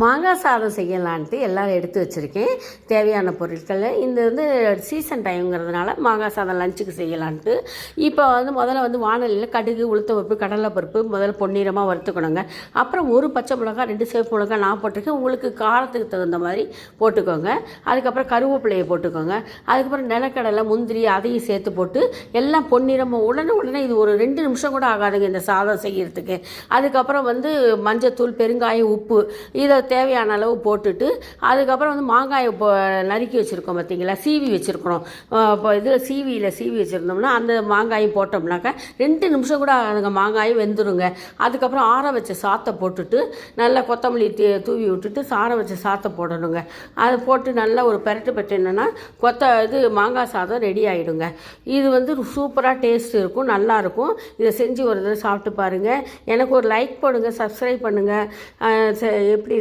மாங்காய் சாதம் செய்யலான்ட்டு எல்லாம் எடுத்து வச்சுருக்கேன். தேவையான பொருட்கள். இந்த வந்து சீசன் டைம்ங்கிறதுனால மாங்காய் சாதம் லஞ்சுக்கு செய்யலான்ட்டு. இப்போ வந்து முதல்ல வந்து வானலியில் கடுகு உளுத்தப்பருப்பு கடலைப்பருப்பு முதல்ல பொன்னிறமாக வறுத்துக்கணுங்க. அப்புறம் ஒரு பச்சை மிளகாய் ரெண்டு சேப்பு மிளகாய் நான் போட்டிருக்கேன். உங்களுக்கு காரத்துக்கு தகுந்த மாதிரி போட்டுக்கோங்க. அதுக்கப்புறம் கருவேப்பிலையை போட்டுக்கோங்க. அதுக்கப்புறம் நிலக்கடலை முந்திரி அதையும் சேர்த்து போட்டு எல்லாம் பொன்னிறமாக உடனே உடனே இது ஒரு ரெண்டு நிமிஷம் கூட ஆகாதுங்க இந்த சாதம் செய்யறதுக்கு. அதுக்கப்புறம் வந்து மஞ்சத்தூள் பெருங்காயம் உப்பு இதை தேவையான அளவு போட்டுட்டு அதுக்கப்புறம் வந்து மாங்காயை இப்போ நறுக்கி வச்சுருக்கோம் பார்த்தீங்களா சீவி வச்சுருக்கிறோம் இப்போ இதில் சீவியில் சீவி வச்சுருந்தோம்னா அந்த மாங்காயும் போட்டோம்னாக்கா ரெண்டு நிமிஷம் கூட அதுங்க மாங்காயும் வெந்துருங்க. அதுக்கப்புறம் ஆற வச்ச சாத்தை போட்டுட்டு நல்லா கொத்தமல்லி தூ- தூவி விட்டுட்டு சாற வச்ச சாத்தை போடணுங்க. அதை போட்டு நல்லா ஒரு பெரட்டு பெட்டினா கொத்த இது மாங்காய் சாதம் ரெடி ஆகிடுங்க இது வந்து சூப்பராக டேஸ்ட் இருக்கும் நல்லா இருக்கும். இதை செஞ்சு ஒரு தடவை சாப்பிட்டு பாருங்கள் எனக்கு ஒரு லைக் போடுங்க சப்ஸ்கிரைப் பண்ணுங்கள் எப்படி